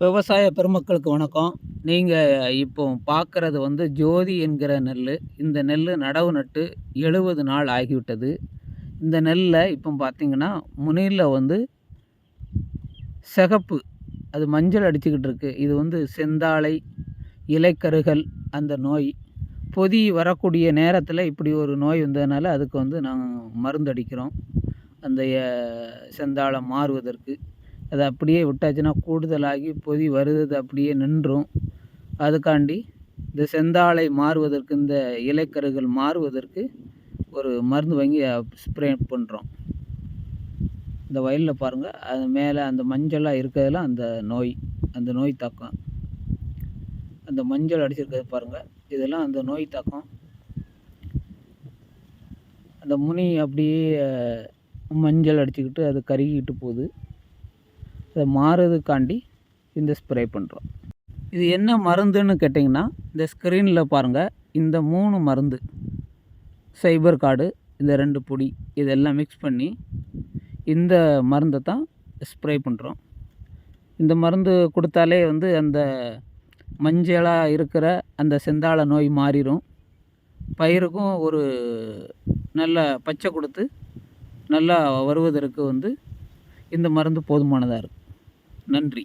விவசாய பெருமக்களுக்கு வணக்கம். நீங்கள் இப்போ பார்க்குறது வந்து ஜோதி என்கிற நெல் இந்த நெல் நடவு நட்டு எழுபது நாள் ஆகிவிட்டது. இந்த நெல்லை இப்போ பார்த்திங்கன்னா முனியில் வந்து சிகப்பு அது மஞ்சள் அடிச்சுக்கிட்டு இருக்கு. இது வந்து செந்தாழை இலைக்கருகள் அந்த நோய். பொதி வரக்கூடிய நேரத்தில் இப்படி ஒரு நோய் வந்ததுனால அதுக்கு வந்து நாங்கள் மருந்து அடிக்கிறோம் அந்த செந்தாழம் செந்தாழை மாறுவதற்கு. அது அப்படியே விட்டாச்சுன்னா கூடுதலாகி பொதி வருது அப்படியே நின்றும். அதுக்காண்டி இந்த செந்தாழை மாறுவதற்கு இந்த இலைக்கருகள் மாறுவதற்கு ஒரு மருந்து வாங்கி ஸ்ப்ரே பண்ணுறோம் இந்த வயலில் பாருங்கள் அது மேலே அந்த மஞ்சளாக இருக்கிறதுலாம் அந்த நோய் அந்த நோய் தாக்கம். அந்த மஞ்சள் அடிச்சிருக்கிறது பாருங்கள் இதெல்லாம் அந்த நோய் தாக்கம். அந்த முனி அப்படியே மஞ்சள் அடிச்சுக்கிட்டு அது கருகிக்கிட்டு போகுது. இதை மாறுறதுக்காண்டி இந்த ஸ்ப்ரே பண்ணுறோம் இது என்ன மருந்துன்னு கேட்டிங்கன்னா இந்த ஸ்க்ரீனில் பாருங்கள் இந்த மூணு மருந்து சைபர் கார்டு இந்த ரெண்டு பொடி இதெல்லாம் மிக்ஸ் பண்ணி இந்த மருந்தை தான் ஸ்ப்ரே பண்ணுறோம் இந்த மருந்து கொடுத்தாலே வந்து அந்த மஞ்சளாக இருக்கிற அந்த செந்தாழ நோய் மாறிடும் பயிருக்கும் ஒரு நல்ல பச்சை கொடுத்து நல்லா வருவதற்கு வந்து இந்த மருந்து போதுமானதாக இருக்குது நன்றி.